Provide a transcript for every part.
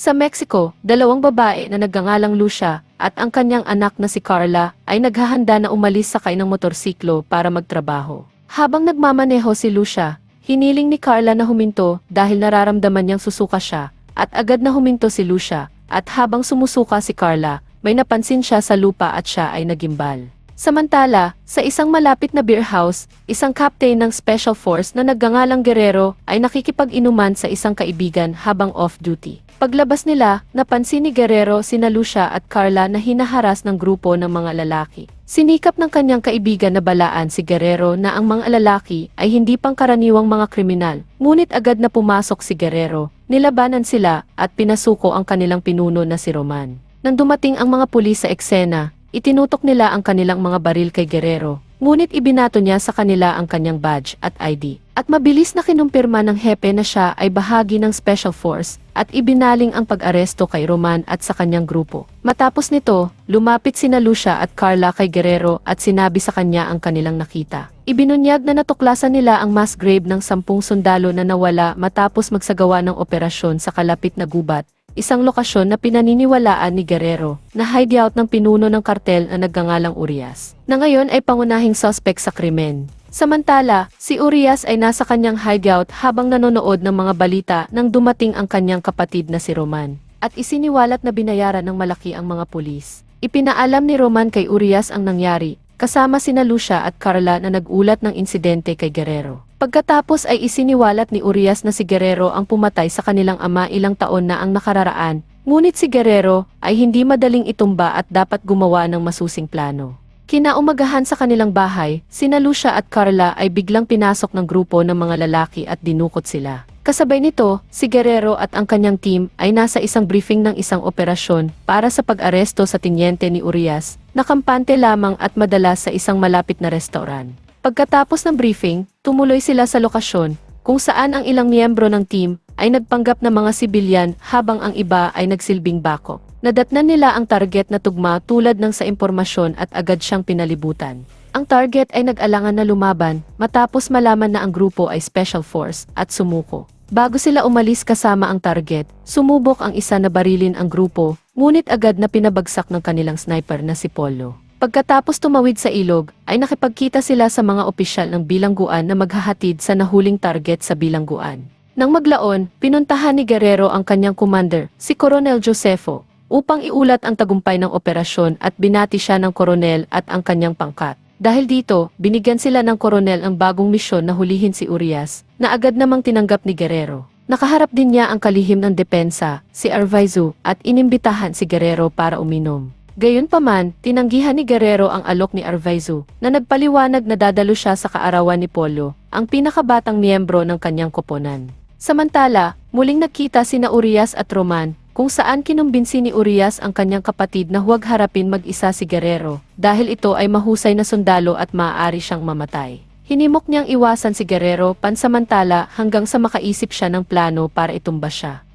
Sa Mexico, dalawang babae na nagngangalang Lucia at ang kanyang anak na si Carla ay naghahanda na umalis sakay ng motorsiklo para magtrabaho. Habang nagmamaneho si Lucia, hiniling ni Carla na huminto dahil nararamdaman niyang susuka siya at agad na huminto si Lucia at habang sumusuka si Carla, may napansin siya sa lupa at siya ay nagimbal. Samantala, sa isang malapit na beer house, isang captain ng Special Force na nagngangalang Guerrero ay nakikipag-inuman sa isang kaibigan habang off-duty. Paglabas nila, napansin ni Guerrero sina Lucia at Carla na hinaharas ng grupo ng mga lalaki. Sinikap ng kanyang kaibigan na balaan si Guerrero na ang mga lalaki ay hindi pangkaraniwang mga kriminal, ngunit agad na pumasok si Guerrero, nilabanan sila at pinasuko ang kanilang pinuno na si Roman. Nang dumating ang mga pulis sa eksena, Itinutok nila ang kanilang mga baril kay Guerrero, ngunit ibinato niya sa kanila ang kanyang badge at ID. At mabilis na kinumpirma ng hepe na siya ay bahagi ng Special Force at ibinaling ang pag-aresto kay Roman at sa kanyang grupo. Matapos nito, lumapit sina Lucia at Carla kay Guerrero at sinabi sa kanya ang kanilang nakita. Ibinunyag na natuklasan nila ang mass grave ng sampung sundalo na nawala matapos magsagawa ng operasyon sa kalapit na gubat isang lokasyon na pinaniniwalaan ni Guerrero na hideout ng pinuno ng kartel na nagngangalang Urias, na ngayon ay pangunahing suspect sa krimen. Samantala, si Urias ay nasa kanyang hideout habang nanonood ng mga balita nang dumating ang kanyang kapatid na si Roman, at isiniwalat na binayaran ng malaki ang mga pulis. Ipinaalam ni Roman kay Urias ang nangyari, kasama sina Lucia at Carla na nagulat ng insidente kay Guerrero. Pagkatapos ay isiniwalat ni Urias na si Guerrero ang pumatay sa kanilang ama ilang taon na ang nakararaan, ngunit si Guerrero ay hindi madaling itumba at dapat gumawa ng masusing plano. Kinaumagahan sa kanilang bahay, sina Lucia at Carla ay biglang pinasok ng grupo ng mga lalaki at dinukot sila. Kasabay nito, si Guerrero at ang kanyang team ay nasa isang briefing ng isang operasyon para sa pag-aresto sa tinyente ni Urias, na kampante lamang at madalas sa isang malapit na restaurant. Pagkatapos ng briefing, tumuloy sila sa lokasyon, kung saan ang ilang miyembro ng team ay nagpanggap na mga sibilyan habang ang iba ay nagsilbing bako. Nadatnan nila ang target na tugma tulad ng sa impormasyon at agad siyang pinalibutan. Ang target ay nag-alangan na lumaban matapos malaman na ang grupo ay special force at sumuko. Bago sila umalis kasama ang target, sumubok ang isa na barilin ang grupo, ngunit agad na pinabagsak ng kanilang sniper na si Polo. Pagkatapos tumawid sa ilog, ay nakipagkita sila sa mga opisyal ng bilangguan na maghahatid sa nahuling target sa bilangguan. Nang maglaon, pinuntahan ni Guerrero ang kanyang commander, si Coronel Josefo, upang iulat ang tagumpay ng operasyon at binati siya ng koronel at ang kanyang pangkat. Dahil dito, binigyan sila ng koronel ang bagong misyon na hulihin si Urias, na agad namang tinanggap ni Guerrero. Nakaharap din niya ang kalihim ng depensa, si Arvaizu, at inimbitahan si Guerrero para uminom. Gayunpaman, tinanggihan ni Guerrero ang alok ni Arvaizu, na nagpaliwanag na dadalo siya sa kaarawan ni Polo, ang pinakabatang miyembro ng kanyang koponan. Samantala, muling nagkita sina Urias at Roman, kung saan kinumbinsi ni Urias ang kanyang kapatid na huwag harapin mag-isa si Guerrero, dahil ito ay mahusay na sundalo at maaari siyang mamatay. Hinimok niyang iwasan si Guerrero pansamantala hanggang sa makaisip siya ng plano para itumba siya.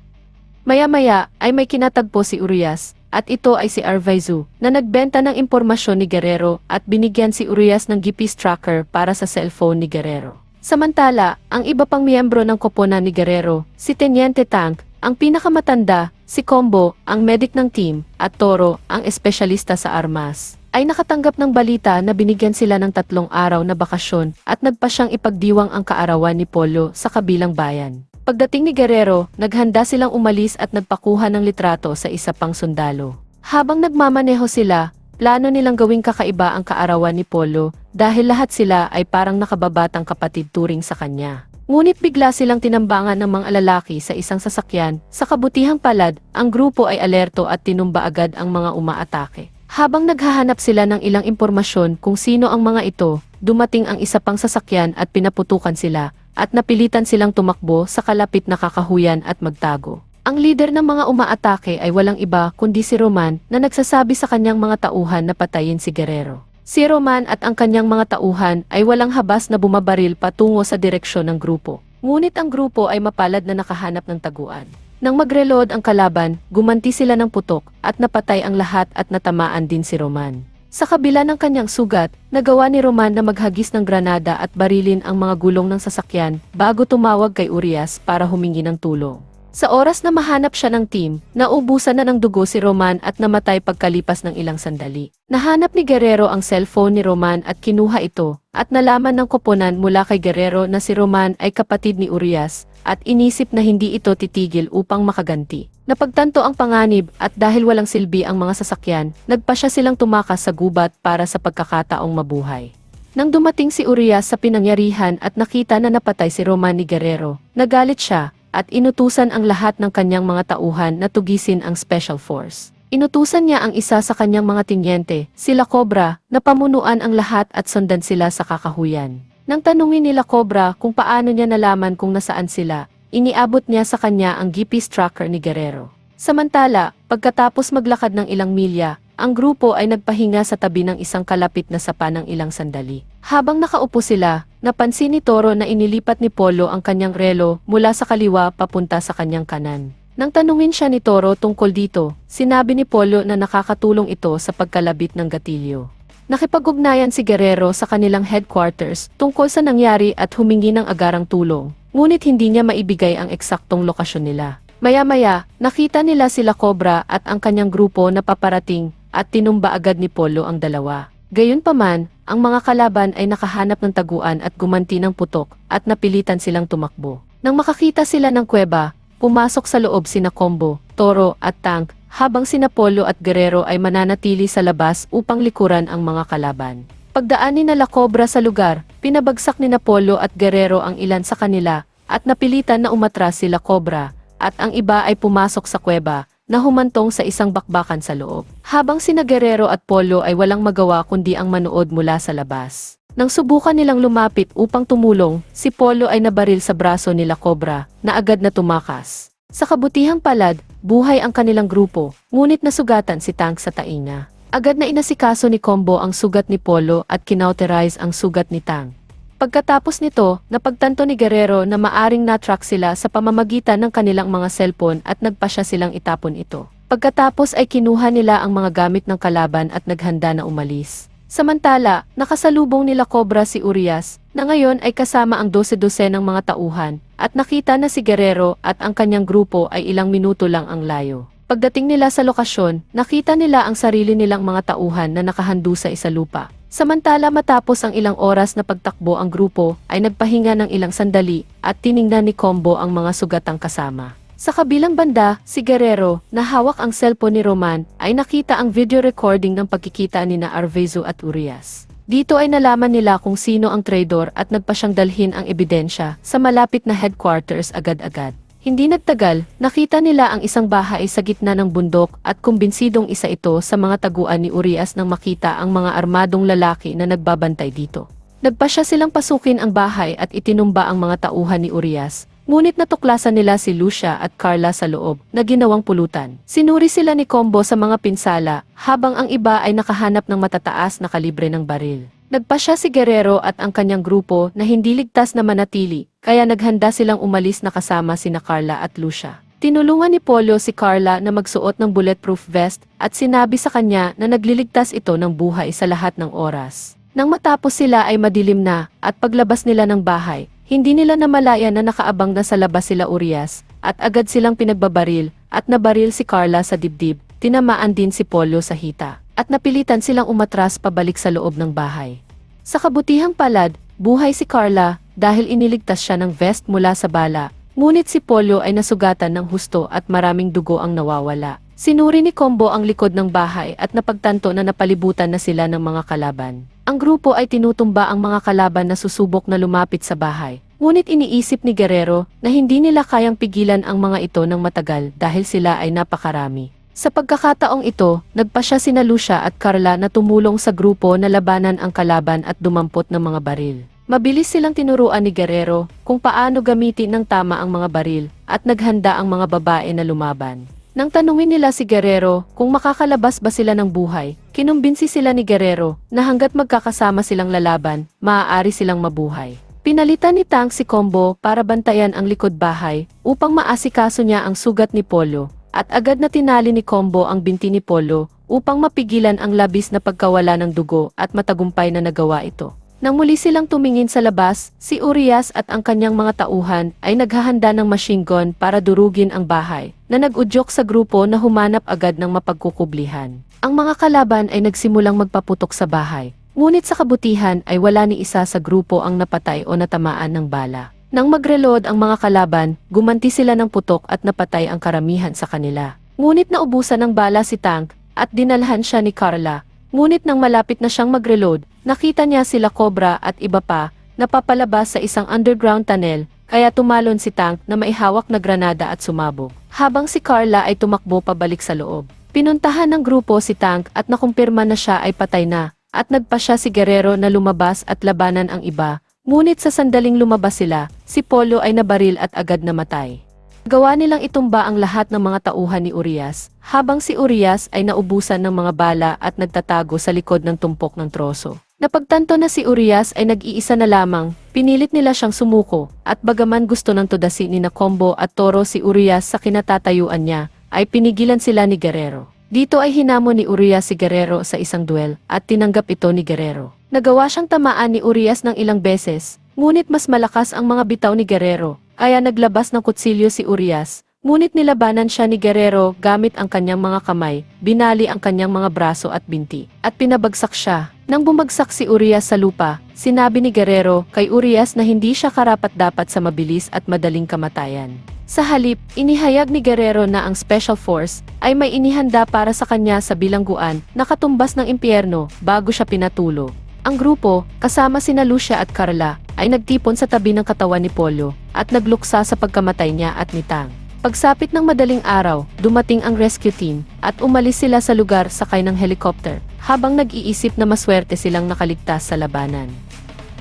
Maya-maya ay may kinatagpo si Urias, at ito ay si Arvaizu, na nagbenta ng impormasyon ni Guerrero at binigyan si Urias ng GPS tracker para sa cellphone ni Guerrero. Samantala, ang iba pang miyembro ng koponan ni Guerrero, si Teniente Tank, ang pinakamatanda, si Combo, ang medic ng team, at Toro, ang espesyalista sa armas, ay nakatanggap ng balita na binigyan sila ng tatlong araw na bakasyon at nagpa siyang ipagdiwang ang kaarawan ni Polo sa kabilang bayan. Pagdating ni Guerrero, naghanda silang umalis at nagpakuha ng litrato sa isa pang sundalo. Habang nagmamaneho sila, plano nilang gawing kakaiba ang kaarawan ni Polo dahil lahat sila ay parang nakababatang kapatid turing sa kanya. Ngunit bigla silang tinambangan ng mga lalaki sa isang sasakyan, sa kabutihang palad, ang grupo ay alerto at tinumba agad ang mga umaatake. Habang naghahanap sila ng ilang impormasyon kung sino ang mga ito, dumating ang isa pang sasakyan at pinaputukan sila, at napilitan silang tumakbo sa kalapit na kakahuyan at magtago. Ang lider ng mga umaatake ay walang iba kundi si Roman na nagsasabi sa kanyang mga tauhan na patayin si Guerrero. Si Roman at ang kanyang mga tauhan ay walang habas na bumabaril patungo sa direksyon ng grupo. Ngunit ang grupo ay mapalad na nakahanap ng taguan. Nang magreload ang kalaban, gumanti sila ng putok at napatay ang lahat at natamaan din si Roman. Sa kabila ng kanyang sugat, nagawa ni Roman na maghagis ng granada at barilin ang mga gulong ng sasakyan bago tumawag kay Urias para humingi ng tulong. Sa oras na mahanap siya ng team, naubusan na ng dugo si Roman at namatay pagkalipas ng ilang sandali. Nahanap ni Guerrero ang cellphone ni Roman at kinuha ito, at nalaman ng koponan mula kay Guerrero na si Roman ay kapatid ni Urias, at inisip na hindi ito titigil upang makaganti. Napagtanto ang panganib at dahil walang silbi ang mga sasakyan, nagpa siya silang tumakas sa gubat para sa pagkakataong mabuhay. Nang dumating si Urias sa pinangyarihan at nakita na napatay si Roman ni Guerrero, nagalit siya at inutusan ang lahat ng kanyang mga tauhan na tugisin ang Special Force. Inutusan niya ang isa sa kanyang mga tinyente, sila Cobra, na pamunuan ang lahat at sundan sila sa kakahuyan. Nang tanungin nila Cobra kung paano niya nalaman kung nasaan sila, iniabot niya sa kanya ang GPS tracker ni Guerrero. Samantala, pagkatapos maglakad ng ilang milya, ang grupo ay nagpahinga sa tabi ng isang kalapit na sapa ng ilang sandali. Habang nakaupo sila, napansin ni Toro na inilipat ni Polo ang kanyang relo mula sa kaliwa papunta sa kanyang kanan. Nang tanungin siya ni Toro tungkol dito, sinabi ni Polo na nakakatulong ito sa pagkalabit ng gatilyo. Nakipag-ugnayan si Guerrero sa kanilang headquarters tungkol sa nangyari at humingi ng agarang tulong, ngunit hindi niya maibigay ang eksaktong lokasyon nila. Maya-maya, nakita nila sila Cobra at ang kanyang grupo na paparating at tinumba agad ni Polo ang dalawa. Gayunpaman, ang mga kalaban ay nakahanap ng taguan at gumanti ng putok at napilitan silang tumakbo. Nang makakita sila ng kuweba, pumasok sa loob sina Combo, Toro at Tank habang sina Polo at Guerrero ay mananatili sa labas upang likuran ang mga kalaban. Pagdaan ni nala Cobra sa lugar, pinabagsak ni Polo at Guerrero ang ilan sa kanila at napilitan na umatras sila Cobra at ang iba ay pumasok sa kuweba na humantong sa isang bakbakan sa loob. Habang sina Guerrero at Polo ay walang magawa kundi ang manood mula sa labas. Nang subukan nilang lumapit upang tumulong, si Polo ay nabaril sa braso nila Cobra na agad na tumakas. Sa kabutihang palad, buhay ang kanilang grupo, ngunit nasugatan si Tank sa tainga. Agad na inasikaso ni Combo ang sugat ni Polo at kinauterize ang sugat ni Tang. Pagkatapos nito, napagtanto ni Guerrero na maaring na-track sila sa pamamagitan ng kanilang mga cellphone at nagpasya silang itapon ito. Pagkatapos ay kinuha nila ang mga gamit ng kalaban at naghanda na umalis. Samantala, nakasalubong nila Cobra si Urias, na ngayon ay kasama ang 12-12 ng mga tauhan, at nakita na si Guerrero at ang kanyang grupo ay ilang minuto lang ang layo. Pagdating nila sa lokasyon, nakita nila ang sarili nilang mga tauhan na nakahando sa isalupa. Samantala matapos ang ilang oras na pagtakbo ang grupo ay nagpahinga ng ilang sandali at tiningnan ni Combo ang mga sugatang kasama. Sa kabilang banda, si Guerrero, na hawak ang cellphone ni Roman, ay nakita ang video recording ng pagkikita ni na Arvezo at Urias. Dito ay nalaman nila kung sino ang traidor at nagpa siyang dalhin ang ebidensya sa malapit na headquarters agad-agad. Hindi nagtagal, nakita nila ang isang bahay sa gitna ng bundok at kumbinsidong isa ito sa mga taguan ni Urias nang makita ang mga armadong lalaki na nagbabantay dito. Nagpa siya silang pasukin ang bahay at itinumba ang mga tauhan ni Urias, ngunit natuklasan nila si Lucia at Carla sa loob na ginawang pulutan. Sinuri sila ni Combo sa mga pinsala, habang ang iba ay nakahanap ng matataas na kalibre ng baril. Nagpa siya si Guerrero at ang kanyang grupo na hindi ligtas na manatili, kaya naghanda silang umalis na kasama sina Carla at Lucia. Tinulungan ni Polo si Carla na magsuot ng bulletproof vest at sinabi sa kanya na nagliligtas ito ng buhay sa lahat ng oras. Nang matapos sila ay madilim na at paglabas nila ng bahay, hindi nila namalaya na nakaabang na sa labas sila Urias at agad silang pinagbabaril at nabaril si Carla sa dibdib, tinamaan din si Polo sa hita at napilitan silang umatras pabalik sa loob ng bahay. Sa kabutihang palad, buhay si Carla dahil iniligtas siya ng vest mula sa bala, ngunit si Polo ay nasugatan ng husto at maraming dugo ang nawawala. Sinuri ni Combo ang likod ng bahay at napagtanto na napalibutan na sila ng mga kalaban. Ang grupo ay tinutumba ang mga kalaban na susubok na lumapit sa bahay. Ngunit iniisip ni Guerrero na hindi nila kayang pigilan ang mga ito ng matagal dahil sila ay napakarami. Sa pagkakataong ito, nagpa siya sina Lucia at Carla na tumulong sa grupo na labanan ang kalaban at dumampot ng mga baril. Mabilis silang tinuruan ni Guerrero kung paano gamitin ng tama ang mga baril at naghanda ang mga babae na lumaban. Nang tanungin nila si Guerrero kung makakalabas ba sila ng buhay, kinumbinsi sila ni Guerrero na hanggat magkakasama silang lalaban, maaari silang mabuhay. Pinalitan ni Tank si Combo para bantayan ang likod bahay upang maasikaso niya ang sugat ni Polo at agad na tinali ni Combo ang binti ni Polo upang mapigilan ang labis na pagkawala ng dugo at matagumpay na nagawa ito. Nang muli silang tumingin sa labas, si Urias at ang kanyang mga tauhan ay naghahanda ng machine gun para durugin ang bahay, na nag-udyok sa grupo na humanap agad ng mapagkukublihan. Ang mga kalaban ay nagsimulang magpaputok sa bahay, ngunit sa kabutihan ay wala ni isa sa grupo ang napatay o natamaan ng bala. Nang mag-reload ang mga kalaban, gumanti sila ng putok at napatay ang karamihan sa kanila. Ngunit naubusan ng bala si Tank at dinalhan siya ni Carla. Ngunit nang malapit na siyang mag-reload, nakita niya sila Cobra at iba pa na papalabas sa isang underground tunnel kaya tumalon si Tank na maihawak na granada at sumabog. Habang si Carla ay tumakbo pabalik sa loob. Pinuntahan ng grupo si Tank at nakumpirma na siya ay patay na at nagpa siya si Guerrero na lumabas at labanan ang iba. Ngunit sa sandaling lumabas sila, si Polo ay nabaril at agad namatay. Gawa nilang itumba ang lahat ng mga tauhan ni Urias, habang si Urias ay naubusan ng mga bala at nagtatago sa likod ng tumpok ng troso. Napagtanto na si Urias ay nag-iisa na lamang, pinilit nila siyang sumuko, at bagaman gusto ng tudasi ni na Combo at Toro si Urias sa kinatatayuan niya, ay pinigilan sila ni Guerrero. Dito ay hinamon ni Urias si Guerrero sa isang duel at tinanggap ito ni Guerrero. Nagawa siyang tamaan ni Urias ng ilang beses, ngunit mas malakas ang mga bitaw ni Guerrero, kaya naglabas ng kutsilyo si Urias, ngunit nilabanan siya ni Guerrero gamit ang kanyang mga kamay, binali ang kanyang mga braso at binti, at pinabagsak siya. Nang bumagsak si Urias sa lupa, sinabi ni Guerrero kay Urias na hindi siya karapat-dapat sa mabilis at madaling kamatayan. Sa halip, inihayag ni Guerrero na ang Special Force ay may inihanda para sa kanya sa bilangguan na katumbas ng impyerno bago siya pinatulo. Ang grupo, kasama sina Lucia at Carla, ay nagtipon sa tabi ng katawan ni Polo at nagluksa sa pagkamatay niya at ni Tang. Pagsapit ng madaling araw, dumating ang rescue team at umalis sila sa lugar sakay ng helicopter habang nag-iisip na maswerte silang nakaligtas sa labanan.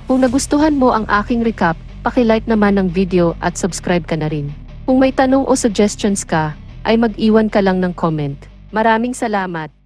Kung nagustuhan mo ang aking recap, pakilike naman ng video at subscribe ka na rin. Kung may tanong o suggestions ka, ay mag-iwan ka lang ng comment. Maraming salamat!